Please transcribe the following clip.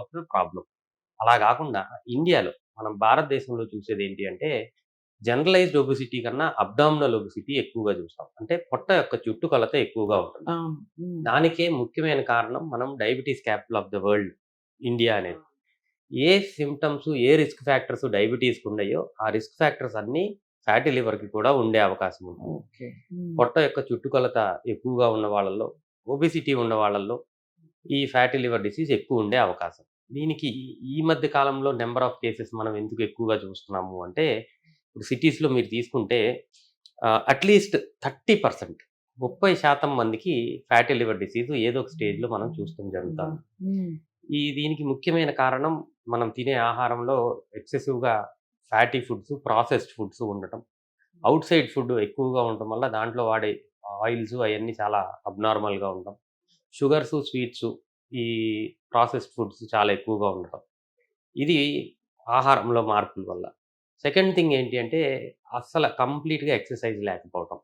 Of the problem అలా కాకుండా ఇండియాలో మనం భారతదేశంలో చూసేది ఏంటి అంటే జనరలైజ్డ్ ఒబిసిటీ కన్నా అబ్డామినల్ ఒబిసిటీ ఎక్కువగా చూస్తాం అంటే పొట్ట యొక్క చుట్టుకొలత ఎక్కువగా ఉంటుంది. దానికే ముఖ్యమైన కారణం మనం diabetes capital of the world India అనేది. ఏ సిమ్టమ్స్ ఏ రిస్క్ ఫ్యాక్టర్స్ డయాబెటీస్కి ఉన్నాయో ఆ రిస్క్ ఫ్యాక్టర్స్ అన్నీ ఫ్యాటీ లివర్కి కూడా ఉండే అవకాశం ఉంటుంది. పొట్ట యొక్క చుట్టుకొలత ఎక్కువగా ఉన్న వాళ్ళల్లో ఒబిసిటీ ఉన్న వాళ్ళల్లో ఈ ఫ్యాటీ లివర్ డిసీజ్ ఎక్కువ ఉండే అవకాశం. దీనికి ఈ- మధ్య కాలంలో నెంబర్ ఆఫ్ కేసెస్ మనం ఎందుకు ఎక్కువగా చూస్తున్నాము అంటే ఇప్పుడు సిటీస్లో మీరు తీసుకుంటే అట్లీస్ట్ థర్టీ పర్సెంట్ ముప్పై శాతం మందికి ఫ్యాటీ లివర్ డిసీజ్ ఏదో ఒక స్టేజ్లో మనం చూస్తాం జరుగుతాం. ఈ దీనికి ముఖ్యమైన కారణం మనం తినే ఆహారంలో ఎక్సెసివ్గా ఫ్యాటీ ఫుడ్స్ ప్రాసెస్డ్ ఫుడ్స్ ఉండటం. అవుట్ సైడ్ ఫుడ్ ఎక్కువగా ఉండటం వల్ల దాంట్లో వాడే ఆయిల్స్ అవన్నీ చాలా అబ్నార్మల్గా ఉండటం. షుగర్స్ స్వీట్స్ ఈ ప్రాసెస్డ్ ఫుడ్స్ చాలా ఎక్కువగా ఉండటం ఇది ఆహారంలో మార్పుల వల్ల. సెకండ్ థింగ్ ఏంటి అంటే అస్సలు కంప్లీట్గా ఎక్సర్సైజ్ లేకపోవటం.